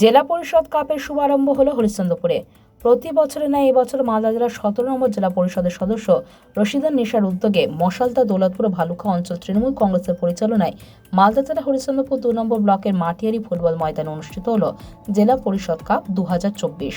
জেলা পরিষদ কাপের শুভারম্ভ হলো হরিশ্চন্দ্রপুরে। প্রতি বছরের ন্যায় এবছর মালদা জেলার সতেরো নম্বর জেলা পরিষদের সদস্য রশিদান নেশার উদ্যোগে মশালদা দৌলতপুর ভালুকা অঞ্চল তৃণমূল কংগ্রেসের পরিচালনায় মালদা জেলা হরিশ্চন্দ্রপুর দু নম্বর ব্লকের মাটিয়ারি ফুটবল ময়দানে অনুষ্ঠিত হল জেলা পরিষদ কাপ দু হাজার চব্বিশ।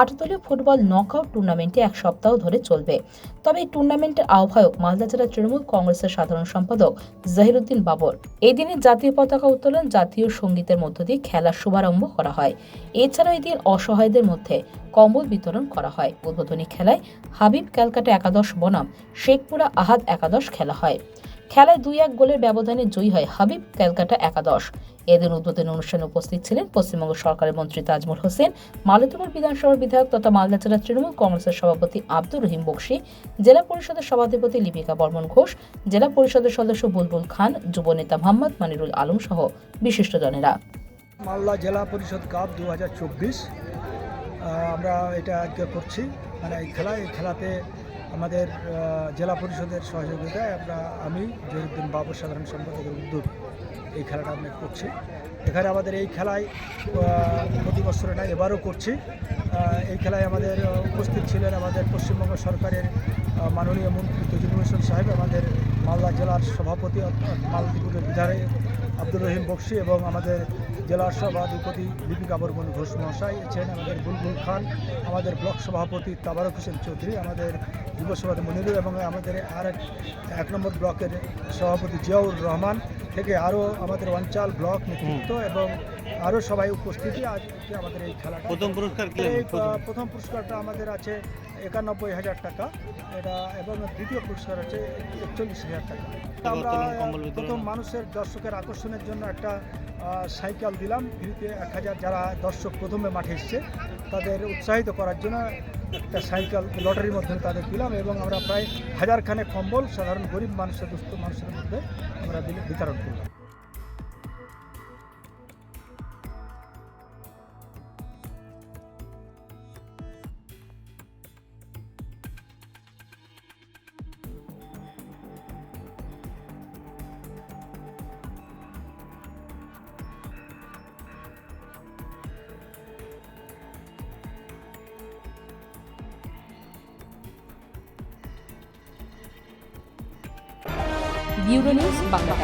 আট দলীয় ফুটবল নকআউট টুর্নামেন্টটি এক সপ্তাহ ধরে চলবে। তবে এই টুর্নামেন্টের আহ্বায়ক মালদা জেলা তৃণমূল কংগ্রেসের সাধারণ সম্পাদক জাহিরুদ্দিন বাবর। এই দিনে জাতীয় পতাকা উত্তোলন, জাতীয় সঙ্গীতের মধ্য দিয়ে খেলার শুভারম্ভ করা হয়। এছাড়াও এই দিন অসহায়দের মধ্যে কম্বল বিতরণ করা হয়। উদ্বোধনী খেলায় হাবিব ক্যালকাটা একাদশ, বনাম, শেখপুরা আহাদ একাদশ খেলা হয়। খেলায় দুই এক গোলের ব্যবধানে জয়ী হয় হাবিব ক্যালকাটা একাদশ। এদিন উদ্বোধনী অনুষ্ঠানে উপস্থিত ছিলেন পশ্চিমবঙ্গ সরকারের মন্ত্রী তাজমুল হোসেন, মালতীপুর বিধানসভার বিধায়ক তথা মালদা জেলা তৃণমূল কংগ্রেসের সভাপতি আব্দুর রহিম বক্সি, জেলা পরিষদের সভাধিপতি লিপিকা বর্মন ঘোষ, জেলা পরিষদের সদস্য বুলবুল খান, যুব নেতা মোহাম্মদ মানিরুল আলম সহ বিশিষ্টজনেরা। মালদা জেলা পরিষদ কাপ দু হাজার চব্বিশ আমরা এটা আজকে করছি। মানে এই খেলা, এই খেলাতে আমাদের জেলা পরিষদের সহযোগিতায় আমরা, আমি, জহিরুদ্দিন বাবুর সাধারণ সম্পাদকের উদ্যোগ এই খেলাটা আমরা করছি। এখানে আমাদের এই খেলায় প্রতি বছরে না, এবারও করছি। এই খেলায় আমাদের উপস্থিত ছিলেন আমাদের পশ্চিমবঙ্গ সরকারের মাননীয় মন্ত্রী তজুল সাহেব, আমাদের মালদা জেলার সভাপতি মালদীপুরের বিধায়ক আব্দুর রহিম বক্সি এবং আমাদের জেলার সভাধিপতি লিপিকা বর্মন ঘোষ মহাশয় এছেন আমাদের বুলবুল খান আমাদের ব্লক সভাপতি তাবারক হোসেন চৌধুরী আমাদের যুব সভাপতি মনিরুল এবং আমাদের আর এক এক নম্বর ব্লকের সভাপতি জিয়াউর রহমান থেকে আরও আমাদের অঞ্চল ব্লক নেতৃত্ব এবং আরও সবাই উপস্থিতি আজকে আমাদের এই খেলাটা। প্রথম পুরস্কার এই প্রথম। পুরস্কারটা আমাদের আছে একানব্বই হাজার টাকা। এটা এবং দ্বিতীয় পুরস্কার আছে একচল্লিশ হাজার টাকা। আমরা। প্রথম মানুষের দর্শকের আকর্ষণের জন্য একটা সাইকেল দিলাম। ফ্রিতে এক হাজার যারা দর্শক প্রথমে মাঠে এসছে তাদের উৎসাহিত করার জন্য একটা সাইকেল লটারির মাধ্যমে তাদের দিলাম এবং আমরা প্রায় হাজারখানে কম্বল সাধারণ গরিব মানুষের দুস্থ মানুষের মধ্যে আমরা বিতরণ করলাম। Bureau news Bangla